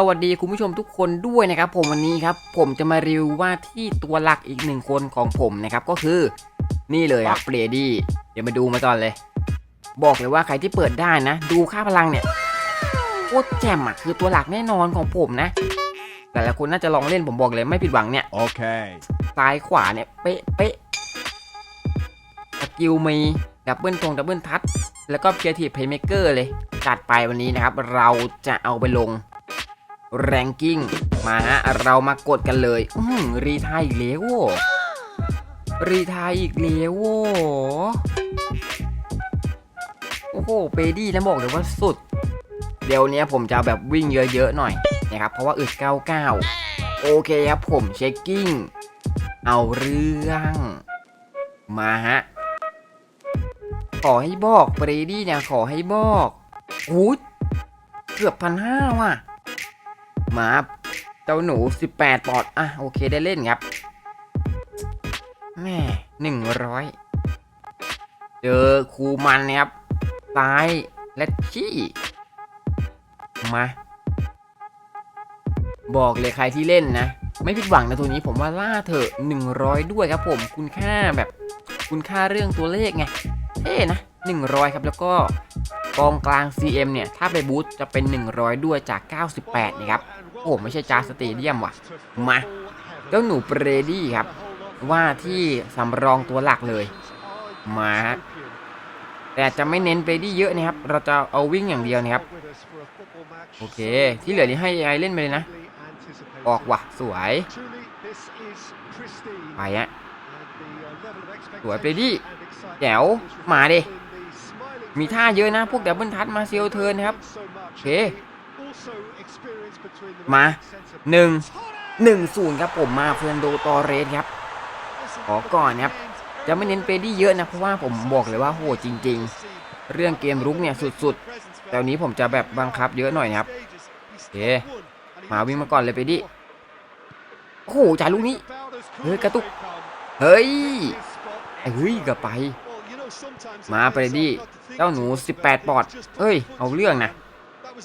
สวัสดีคุณผู้ชมทุกคนด้วยนะครับผมวันนี้ครับผมจะมารีวิวว่าที่ตัวหลักอีกหนึ่งคนของผมนะครับก็คือนี่เลยครับเบรดี้เดี๋ยวมาดูมาก่อนเลย บอกเลยว่าใครที่เปิดได้นะ ดูค่าพลังเนี่ยโคตรแจ่มอะคือตัวหลักแน่นอนของผมนะ แต่ละคนน่าจะลองเล่นผมบอกเลยไม่ผิดหวังเนี่ย Okay. ซ้ายขวาเนี่ยเป๊ะเป๊ะสกิลมีดับเบิลทงดับเบิลทัชแล้วก็เพียร์ทีเพย์เมเกอร์เลยจัดไปวันนี้นะครับ เราจะเอาไปลง แรงกิ้งมาฮะเรามากดกันเลย อืมรีทายอีกแล้วโว้รีทายอีกแล้วโว้โอ้โหเปดี้นะบอกเลยว่าสุด เดี๋ยวนี้ผมจะแบบวิ่งเยอะๆหน่อยนะครับ เพราะว่าอึด99 โอเคครับผมเช็คกิ้ง เอาเรื่อง มาฮะ ขอให้บอกเบรดี้เนี่ยขอให้บอกหูยเกือบพันห้าว่ะ มาเจ้าหนู 18 ปอด อะ โอเคได้เล่นครับแม่หนึ่งร้อยเจอครูมันนะครับซ้ายและชี้มา บอกเลยใครที่เล่นนะ ไม่ผิดหวังนะตัวนี้ผมว่าล่าเถอะ 100 ด้วยครับผมคุณค่าแบบ คุณค่าเรื่องตัวเลขไงเท่นะ 100 ครับแล้วก็กองกลาง CM เนี่ย ถ้าไปบูตจะเป็น 100 ด้วยจาก 98 นะครับ โอ้ไม่ใช่จาสเตเดียมว่ะ มาเจ้าหนูเบรดี้ครับ ว่าที่สำรองตัวหลักเลย มาแต่จะไม่เน้นเบรดี้เยอะนะครับ เราจะเอาวิ่งอย่างเดียวนะครับ โอเค ที่เหลือนี่ให้ AI เล่นไปเลยนะ ออกว่ะ สวย ไปฮะสวยเบรดี้แจ๋วมาดิมีท่าเยอะนะ พวกดับเบิลทัชมาเซลเทิร์นนะครับ โอเค มาหนึ่งหนึ่งศูนย์ครับผมมาเฟรนโดตอเรสครับขอก่อนนะครับ จะไม่เน้นเปดี้เยอะนะ เพราะว่าผมบอกเลยว่าโหดจริง ๆ เรื่องเกมรุกเนี่ยสุดๆแต่วันนี้ผมจะแบบบังคับเยอะหน่อยนะครับโอเคมาวิ่งมาก่อนเลยเปดี้โอ้โหจ่ายลูกนี้เฮ้ยกระตุกเฮ้ยไอ้เฮ้ยกลับไป มาเปดี้เจ้าหนู 18 ปอดเอ้ย เอาเรื่องนะ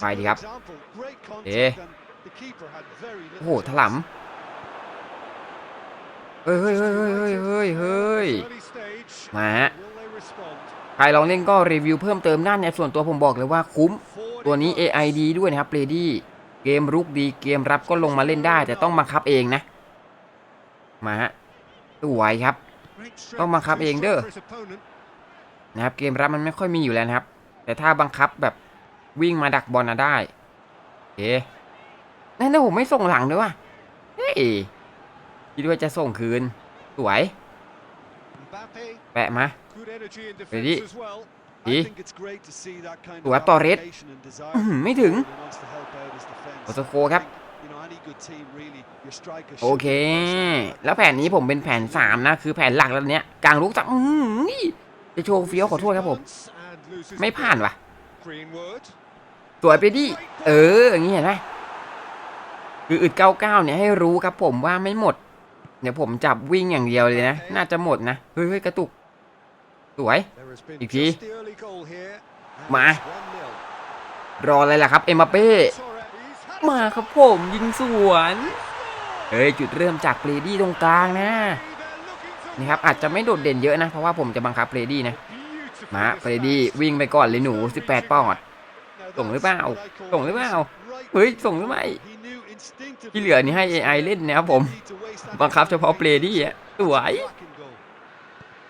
ไปดีครับเอ๊ะโอ้โหถลำเฮ้ยเฮ้ยเฮ้ยเฮ้ยเฮ้ยเฮ้ยมาฮะใครลองเล่นก็รีวิวเพิ่มเติมด้านในส่วนตัวผมบอกเลยว่าคุ้ม ตัวนี้ AI ดีด้วยนะครับเ a ดี้เกมรุกดีเกมรับก็ลงมาเล่นได้ แต่ต้องบังคับเองนะ มาฮะสวยครับ ต้องบังคับเองเด้อนะครับเกมรับมันไม่ค่อยมีอยู่แล้วนะครับ แต่ถ้าบังคับแบบ วิ่งมาดักบอลนะได้โอเคนั่นนะผมไม่ส่งหลังด้วยว่ะเฮ้ยคิดว่าจะส่งคืน สวย แปะมาไปดิดีสวยตอเรสอื้อหือไม่ถึงโอสโคครับ โอเค แล้วแผนนี้ผมเป็นแผนสามนะ คือแผนหลักแล้วเนี้ยกลางลุกจับอื้อหือนี่จะโชว์เฟี้ยวขอโทษครับผม ไม่ผ่านว่ะ สวยไปดิ เออ อย่างนี้เห็นไหมคืออึดเก้าเก้าเนี่ยให้รู้ครับผมว่าไม่หมด เดี๋ยวผมจับวิ่งอย่างเดียวเลยนะ น่าจะหมดนะ เฮ้ยเฮ้ยกระตุก สวย อีกที มา รออะไรล่ะครับ เอ็มบัปเป้ มาครับผมยิงสวน เฮ้ย จุดเริ่มจากเบรดี้ตรงกลางนะนี่ครับอาจจะไม่โดดเด่นเยอะนะ เพราะว่าผมจะบังคับเบรดี้นะ มาเบรดี้วิ่งไปก่อนเลยหนู 18ปอนด์ ส่งหรือเปล่า ส่งหรือเปล่า เฮ้ย ส่งหรือไม่ที่เหลือนี่ให้ AI เล่นนะครับผม บังคับเฉพาะเบรดี้อะสวย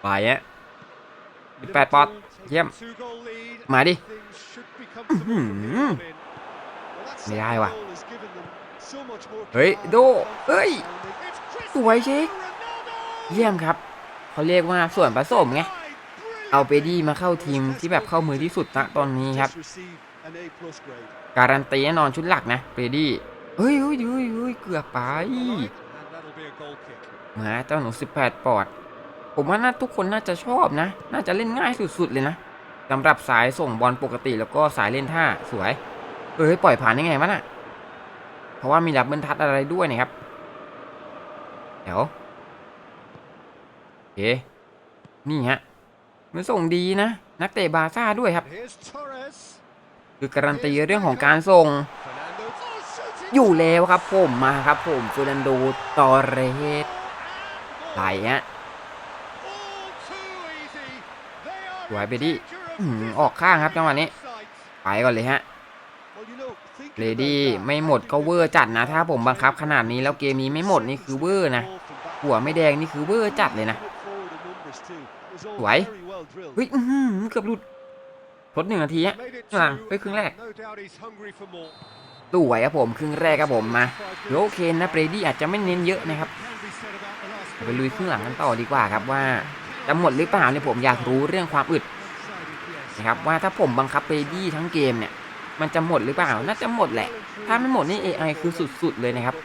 ไปอะ18ปอนด์เยี่ยม มาดิไม่ได้ว่ะ เฮ้ย โด เฮ้ย สวยเช็ค เยี่ยมครับ เขาเรียกว่าส่วนผสมไง เอาเบรดี้มาเข้าทีมที่แบบเข้ามือที่สุดณตอนนี้ครับ การันตีแน่นอนชุดหลักนะเบรดี้เฮ้ยเฮ้ยเฮ้ยเฮ้ยเกือบไป มาเจ้าหนู 18 ปอด ผมว่าน่าทุกคนน่าจะชอบนะ น่าจะเล่นง่ายสุดๆเลยนะสำหรับสายส่งบอลปกติแล้วก็สายเล่นท่าสวยเฮ้ยปล่อยผ่านได้ไงวะน่ะ เพราะว่ามีดับเบิลทัดอะไรด้วยนะครับ เดี๋ยวโอเคนี่ฮะ มันส่งดีนะ นักเตะบาร์ซ่าด้วยครับ คือการันตีเรื่องของการส่ง อยู่แล้วครับผมมาครับผมฟอร์นันโดตอเรสไหลฮะสวยไปดิอื้ออกข้างครับจังหวะนี้ ไปก่อนเลยฮะเลดี้ไม่หมดก็เวอร์จัดนะ ถ้าผมบังคับขนาดนี้แล้วเกมนี้ไม่หมดนี่คือเวอร์นะหัวไม่แดงนี่คือเวอร์จัดเลยนะสวยเฮ้ยเกือบหลุด ทดหนึ่งนาทีฮะข้างหลังไปครึ่งแรกสวยครับผมครึ่งแรกครับผมมาเดี๋ยวโอเคนะเบรดี้อาจจะไม่เน้นเยอะนะครับไปลุยครึ่งหลังกันต่อดีกว่าครับว่าจะหมดหรือเปล่าเนี่ยผมอยากรู้เรื่องความอึดนะครับว่าถ้าผมบังคับเบรดี้ทั้งเกมเนี่ย มันจะหมดหรือเปล่าน่าจะหมดแหละ ถ้าไม่หมดนี่ AI คือสุดๆเลยนะครับ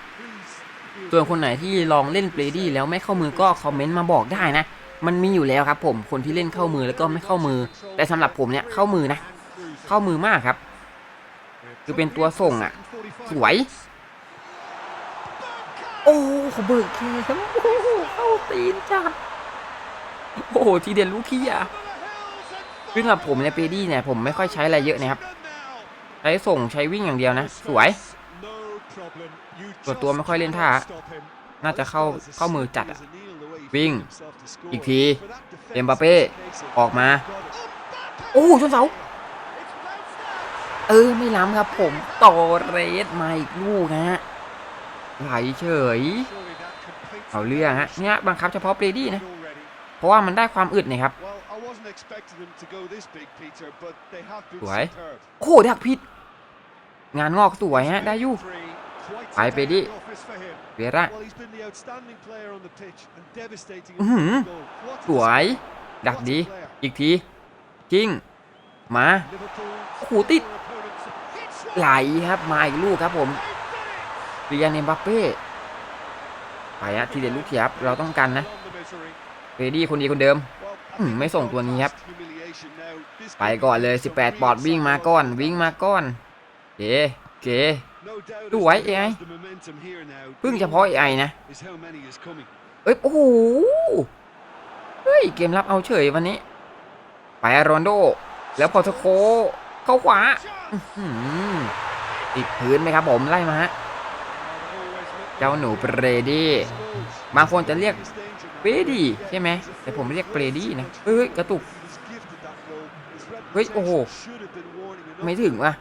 ส่วนคนไหนที่ลองเล่นเบรดี้แล้วไม่เข้ามือก็คอมเมนต์มาบอกได้นะ มันมีอยู่แล้วครับผมคนที่เล่นเข้ามือแล้วก็ไม่เข้ามือ แต่สำหรับผมเนี่ยเข้ามือนะ เข้ามือมากครับ คือเป็นตัวส่งอะ สวย โอ้โหเบิกแคมโอ้เข้าตีนจัดโอ้โหทีเด็ดลูกขี้อะซึ่งกับผมในเปดี้เนี่ยผมไม่ค่อยใช้อะไรเยอะนะครับใช้ส่งใช้วิ่งอย่างเดียวนะ สวยตัวตัวไม่ค่อยเล่นท่าน่าจะเข้าเข้ามือจัดอะ วิ่วิ่งงอีอีกกทีทีเอ็เอ็มมบับัปปเป้เป้ ออออกกมามา โอ้ชนเสา เออ ไม่ล้ำครับผม ต่อเรสมาอีกลูกฮะ ไหลเฉย เอาเรื่องฮะ เนี่ยบังคับเฉพาะเบรดี้นะ เพราะว่ามันได้ความอึดเนะครับ สวย โอ้โหดักผิด งานงอกสวยฮะ ได้อยู่ ไปไปไปไปดิดิเวร่าอื้อหือสวยดักดีอีกทีจิ้งมาโอ้โหติดไหลครับมาอีกลูกครับผมเรียนเอ็มบัปเป้ไปฮะทีเด็ดลูกเขียบเราต้องกันนะเรดี้คนดีคนเดิมอืมไม่ส่งตัวนี้ครับ ไปก่อนเลย 18 ปอดวิ่งมาก่อน วิ่งมาก่อนเก๋เก๋ ดูไว้ AI เพิ่พึ่งงเฉเฉพาะพาะ AI นะนะ เอ้ย โอ้โห เฮ้ย เกมรับเอาเฉยวันนี้ ไปอารอนโด แล้วพอทโค เข้าขวาอื้อหือติดพื้นไหมครับผมไล่มาฮะ เจ้าหนูเบรดี้บางคนจะเรียกเบรดี้ใช่ไหม แต่ผมเรียกเบรดี้นะ เฮ้ย กระตุก เฮ้ย โอ้โห ไม่ถึงว่ะ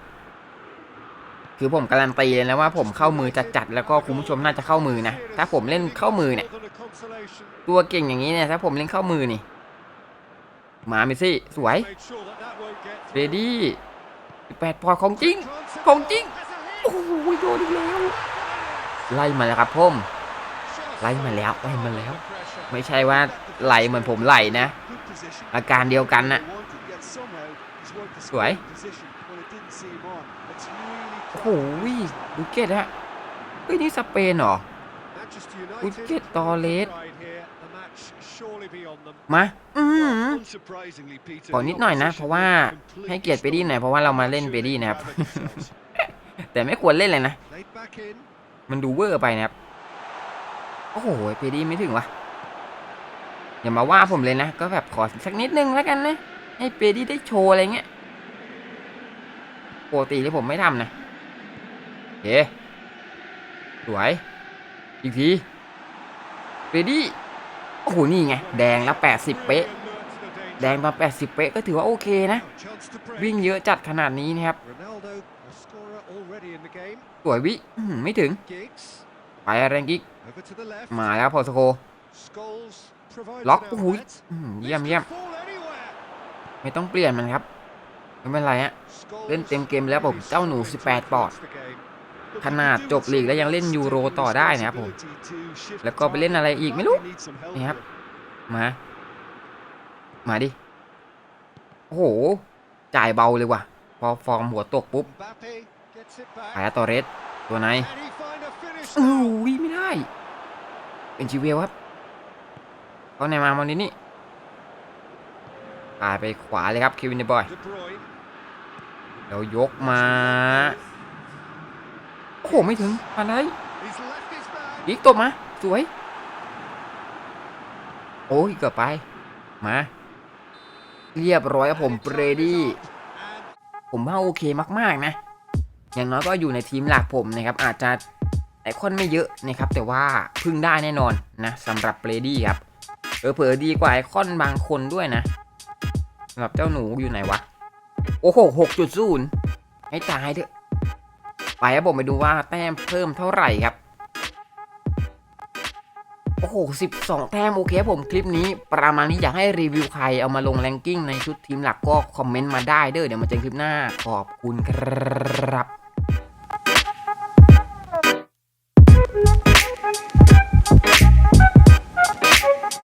คือผมการันตีเลยนะว่าผมเข้ามือจัดๆแล้วก็คุณผู้ชมน่าจะเข้ามือนะ ถ้าผมเล่นเข้ามือเนี่ย ตัวเก่งอย่างนี้เนี่ยถ้าผมเล่นเข้ามือนี่ มาเมซี่สวยเรดี้แปดพอของจริง ของจริง โอ้โหโดนอีกแล้ว ไล่มาแล้วครับผมไล่มาแล้วไล่มาแล้ว ไม่ใช่ว่าไหลเหมือนผมไหลนะ อาการเดียวกันน่ะสวย โอ้โหดูเกตฮะเฮ้ยนี่สเปนเหรออุเกตตอเลสมาอือหือขอนิดหน่อยนะ เพราะว่าให้เกียรติเปดี้หน่อยเพราะว่าเรามาเล่นเปดี้นะครับ แต่ไม่ควรเล่นเลยนะ มันดูเวอร์ไปนะครับ โอ้โหเปดี้ไม่ถึงวะอย่ามาว่าผมเลยนะ ก็แบบขอสักนิดนึงแล้วกันนะ ให้เปดี้ได้โชว์อะไรเงี้ยปกติที่ผมไม่ทำนะ เคสวย อีกทีเปดี้โอ้โหนี่ไง แดงแล้ว 80 เป๊ะ แดงมา 80 เป๊ะก็ถือว่าโอเคนะ วิ่งเยอะจัดขนาดนี้นะครับ สวยวิอื้อหือไม่ถึง ไปแรงกิก มาแล้วพอสโค ล็อกโอ้โหอื้อหือเยี่ยมเยี่ยมไม่ต้องเปลี่ยนมันครับ ไม่เป็นไรฮะ เล่นเต็มเกมแล้วผมเจ้าหนู 18 ปอด ขนาดจบลีกแล้วยังเล่นยูโรต่อได้นะครับผม แล้วก็ไปเล่นอะไรอีกไม่รู้นี่ครับ มา มาดิ โอ้โห จ่ายเบาเลยว่ะ พอฟอร์มหัวตกปุ๊บไปแล้วตอเรส ตัวไหนอู้ยไม่ได้ เป็นชีเวลครับเขาในมามานี้นี่ปาไปขวาเลยครับ คิวินเดบอยแล้วยกมา โอ้โหไม่ถึงอะไรอีกตบมา สวย โอ้ยเกือบไป มา เรียบร้อยผมเบรดี้ ผมว่าโอเคมากๆนะ อย่างน้อยก็อยู่ในทีมหลักผมนะครับ อาจจะไอคอนไม่เยอะนะครับ แต่ว่าพึ่งได้แน่นอนนะสำหรับเบรดี้ครับเออเผอดีกว่าไอคอนบางคนด้วยนะสำหรับเจ้าหนูอยู่ไหนวะ โอ้โหหกจุดศูนย์ให้ตายเถอะ ไปครับผมไปดูว่าแต้มเพิ่มเท่าไหร่ครับโอ้โห12 แต้มโอเคผมคลิปนี้ประมาณนี้อยากให้รีวิวใครเอามาลงแรงกิ้งในชุดทีมหลักก็คอมเมนต์มาได้เด้อเดี๋ยวมาเจอกันคลิปหน้าขอบคุณครับ